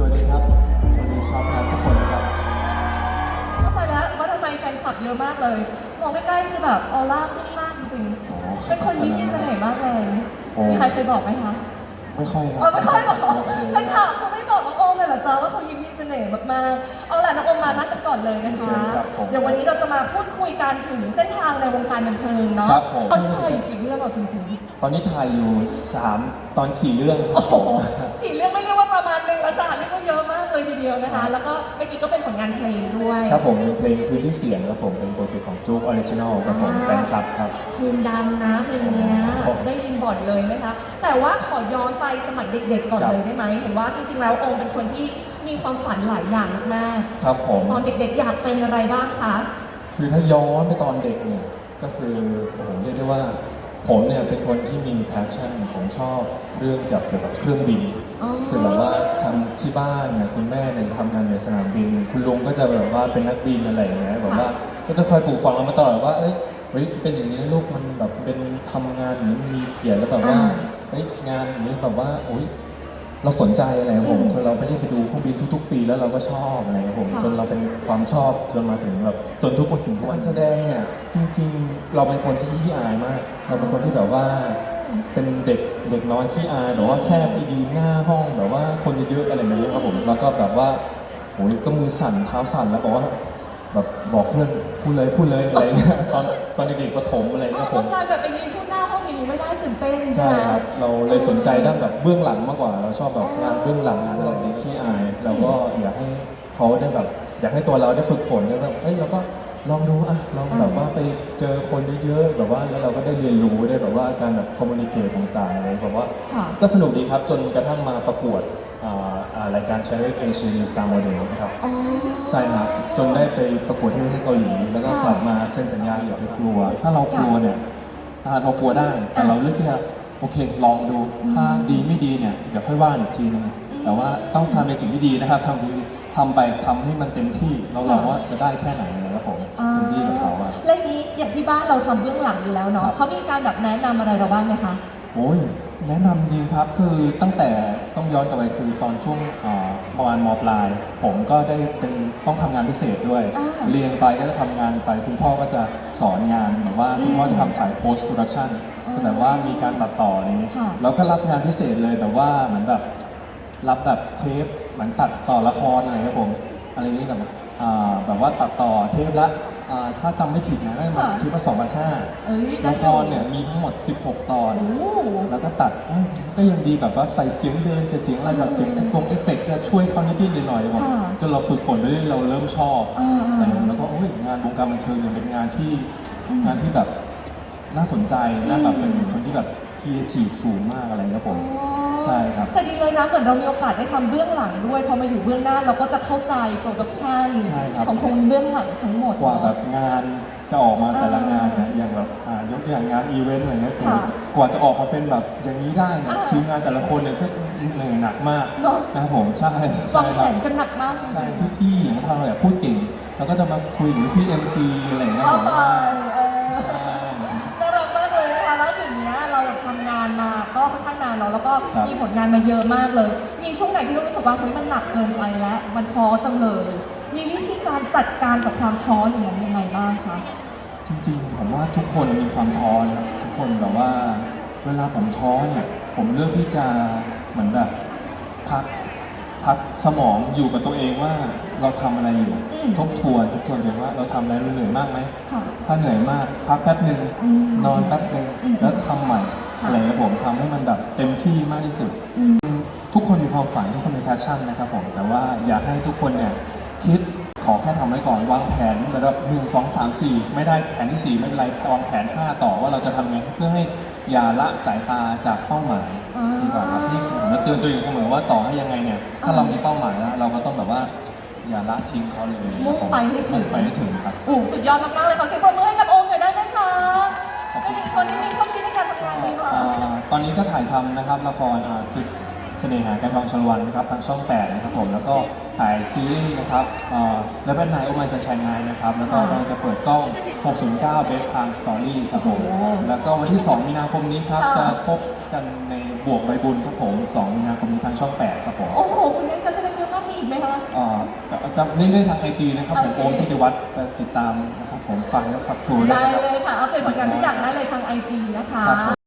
สวัสดีครับ สวัสดีชาวพัทุกคนนะครับเข้าใจแล้วว่าทำไมแฟนคลับเยอะมากเลย มองใกล้ๆคือแบบออร่าพุ่งมากจริงโอ้ๆเป็นคนยิ้มมีเสน่ห์มากเลยโอ้มีใครเคยบอกไหมคะ ไม่ค่อยครับเออไม่ค่อยหรอกแฟนคลับเขาไม่บอกน้องโอมเลยเหรอจ๊ะว่าเขายิ้มมีเสน่ห์มากๆ เอาล่ะน้องโอมมานั่งกันก่อนเลยนะคะเชิญครับผมเดี๋ยววันนี้เราจะมาพูดคุยกันถึงเส้นทางในวงการบันเทิงเนาะครับผม ตอนนี้ถ่ายอยู่กี่เรื่องเอาจริงตอนนี้ถ่ายอยู่ 3 ตอน 4 เรื่องคๆรัโอ้บโหผม สี่เรื่อง ไม่เรียกว่าประมาณหนึงแล้วจ้ะเรียกว่าเยอะมากเลยทีเดียวนะคะ แล้วก็เมื่อกี้ก็เป็นผลงานเพลงด้วยครับผมเป็นเพลงพื้นที่เสียงครับผมเป็นโปรเจกต์ของจู๊กออริจินอลครับผมอ่าแฟนคลับครับเพลงดังนะเพลงเนี้ยโอ้โหได้ยินบ่อยเลยนะคะ แต่ว่าขอย้อนไปสมัยเด็กๆก่อนครับเลยได้ไหมเห็นว่าจริงๆแล้วโอมเป็นคนที่มีความฝันหลายอย่างมากครับผมๆตอนเด็กๆอยากเป็นอะไรบ้างคะคือถ้าย้อนไปตอนเด็กเนี่ยก็คือโอ้โหเรียกได้ว่า ผมเนี่ยเป็นคนที่มีแพชชั่น ผมชอบเรื่องเกี่ยวกับเครื่องบิน คือแบบว่าทำที่บ้านเนี่ยคุณแม่เนี่ยทำงานในสนามบิน คุณลุงก็จะแบบว่าเป็นนักบินอะไรอย่างเงี้ยแบบว่าก็จะคอยปลูกฝังเรามาตลอดว่าเอ้ยเฮ้ยเป็นอย่างนี้นะลูกมันแบบเป็นทำงานอย่างนี้มีเกียรติแล้วแบบว่าอ่าเฮ้ยงานอย่างนี้แบบว่าโอ๊ยเราสนใจอะไรครับผมอืมคือเรา ไม่ได้ไปดูเครื่องบินทุก ๆ ปีแล้วเราก็ชอบอะไรครับผมค่ะ จนเราเป็นความชอบจนมาถึงแบบจนทุกวันถึงทุกวันแสดงเนี่ยจริง ๆ เราเป็นคนที่ขี้อายมาก เราเป็นคนที่แบบว่า เป็นเด็กเด็กน้อยขี้อายแบบว่าแค่ไปยืนหน้าห้องแบบว่าคนเยอะๆอะไรแบบนี้ครับผมแล้วก็แบบว่าโอ้ยก็มือสั่นเท้าสั่นแล้วบอกว่า แบบบอกเพื่อนพูดเลยพูดเลยอะไรเงี้ยตอนตอนเด็กๆประถมอะไรอ๋เงี้อยผเข้าม ใจแบบไปยืนพูดหน้าห้องอย่างนี้ไม่ได้ตื่นเต้นใช่ใช่ไหม ครับ เราเลยสนใจด้านแบบเบื้องหลังมากกว่า เราชอบแบบงานเบื้องหลังงานที่เราเด็กขี้อาย เราก็อยากให้เขาได้แบบ อยากให้ตัวเราได้ฝึกฝนแล้วแบบเฮ้ยเราก็ ลองดูอะลองแบบว่าไปเจอคนเยอะๆแบบว่าแล้วเราก็ได้เรียนรู้ได้แบบว่าการแบบคอมมูนิเคตต่างๆอะไรแบบว่าค่ะก็สนุกดีครับจนกระทั่งมาประกวดอ่าอ่ารายการ Channel Asia New Star Model นะครับ อ๋อ ใช่ครับจนได้ไปประกวดที่ประเทศเกาหลี แล้วก็ค่ะกลับมาเซ็นสัญญาอย่าไปกลัว ถ้าเรากลัวเนี่ยถ้าเรากลัวได้ แต่อะเราเลือกที่จะโอเค ลองดู ถ้าดีไม่ดีเนี่ย เดี๋ยวค่อยว่ากันอีกทีนึง แต่ว่าต้องทำในสิ่งที่ดีนะครับทำที่ทำไปทำให้มันเต็มที่ เราลองว่าจะได้แค่ไหนนะครั บผมเต็มที่กับเขาอะและนี้อย่างที่บ้านเราทำเบื้องหลังอยู่แล้วเนาะครับเขามีการแบบแนะนำอะไรเราบ้างไหมคะ โอ้ยแนะนำจริงครับคือตั้งแต่ต้องย้อนกลับไปคือตอนช่วงอ่าประมาณมปลาย ผมก็ได้เป็นต้องทำงานพิเศษด้วย อ่าเรียนไปก็จะทำงานไป คุณพ่อก็จะสอนงานแบบว่าคุณพ่อจะทำสาย post production จะแบบว่ามีการตัดต่ออะไรอย่างนี้ค่ะ แล้วก็รับงานพิเศษเลยแบบว่าเหมือนแบบ รับแบบเทปเหมือนตัดต่อละครอะไรครับผมอะไรนี้แบบอ่าแบบว่าตัดต่อเทปละ อ่าถ้าจำไม่ผิดนะได้มาค่ะเทปละสองพันห้าเอ้ยได้ละอครเนี่ยมีทั้งหมด 16 ตอน โอ้ แล้วก็ตัดเอ้ยก็ยังดีแบบว่าใส่เสียงเดินใส่เสียงอะไรแบบเสียงเอฟเฟกต์เอฟเฟกต์เนี่ยช่วยเขานิดๆหน่อยๆแบบค่ะจนเราฝึกฝนไปเรื่อยๆเราเริ่มชอบอ่าๆอะไรอย่างเงี้ยแล้วก็โอ้ยงานวงการบันเทิงเนี่ยเป็นงานที่อืมงานที่แบบน่าสนใจน่าแบบอืเป็นมคนที่แบบครีเอทีฟสูงมากอะไรครับผม อ๋อ ใช่ครับ แต่ดีเลยนะเหมือนเรามีโอกาสได้ทำเบื้องหลังด้วยพอมาอยู่เบื้องหน้าเราก็จะเข้าใจโปรดักชันใช่ครับ ของคนเบื้องหลังทั้งหมดกว่าแบบเนอะงานจะออกมาแต่ละอ่างงานเนี่ยอย่างแบบอ่ายกตัวอย่างงานอีเวนต์อะไรเงี้ยค่ะกว่าจะออกมาเป็นแบบอย่างนี้ได้เนี่ยอ่าทีมงานแต่ละคนเนี่ยจะเหนื่อยหนักมากเนาะนะครับผมใช่วาใช่งคแผรับ นกันหนักมากจริงๆ ใช่พี่ๆอย่างทางเราอยากพูดเก่งเราก็จะมาคุยกับพี่เอ็มซีอะไรอย่างเงี้ยเอาผมไปว่าเออใช่ ทำงานมาก็ค่อนข้างนานเนาะแล้วก็ครับ มีผลงานมาเยอะมากเลย มีช่วงไหนที่รู้สึกว่าเฮ้ยมันหนักเกินไปแล้ว มันท้อจังเลย มีวิธีการจัดการกับความท้ออย่างนั้นยังไงบ้างคะ จริงๆ ผมว่าทุกคนมีความท้อนะครับทุกคนแบบว่าเวลาผมท้อเนี่ย ผมเลือกที่จะเหมือนแบบพักพักสมองอยู่กับตัวเองว่าเราทำอะไรอยู่ อืม ทบทวนทบทวนกันว่าเราทำอะไรเราเหนื่อยมากไหมค่ะ ถ้าเหนื่อยมากพักแป๊บหนึ่งอืมนอนแป๊บหนึ่งอืม แล้วทำใหม่ค่ะ อะไรครับผมทำให้มันแบบเต็มที่มากที่สุด อืม ทุกคนมีความฝันทุกคนมี passion นะครับผมแต่ว่าอยากให้ทุกคนเนี่ยคิดขอแค่ทำไว้ก่อนวางแผนระดับหนึ่งสองสามสี่ไม่ได้แผนที่สี่ไม่เป็นไรวางแผนห้าต่อว่าเราจะทำไงเพื่อให้อย่าละสายตาจากเป้าหมายอ่าดีกว่าครับนี่คือผมจะเตือนตัวเองเสมอว่าต่อให้ยังไงเนี่ยถ้าอ่าเรามีเป้าหมายแล้วเราก็ต้องแบบว่าอย่าละทิ้งเขาเลยมุ่งไปให้ถึง มุ่งไปให้ถึงครับ โอ้สุดยอดมากๆเลยขอเสียงปรบมือ อ่าตอนนี้ก็ถ่ายทำนะครับละครอ่าศึกเสน่หาการทองชลวันนะครับทางช่อง8นะครับผมแล้วก็ถ่ายซีรีส์นะครับแล้วเป็นนายโอไมสัญชัยนายนะครับแล้วก็ค่ะกำลังจะเปิดกล้อง 609 Best Time Story ครับผมโอ้โหแล้วก็วันที่ 2 มีนาคมนี้ครับค่ะจะพบกันในบวกใบบุญครับผม 2 มีนาคมนี้ทางช่อง 8 ครับผมโอ้โหคุณเล่นการแสดงเยอะมเอ่อจะเรื่อยๆทางไอจีนะครับผมโอเคโอมทิติวัฒน์ไปติดตามนะครับผมฟังและฝากตัวด้วยได้นะครับเลยค่ะอัปเดตผลงานทุกอย่างได้เลยทางไอจีนะคะครับผม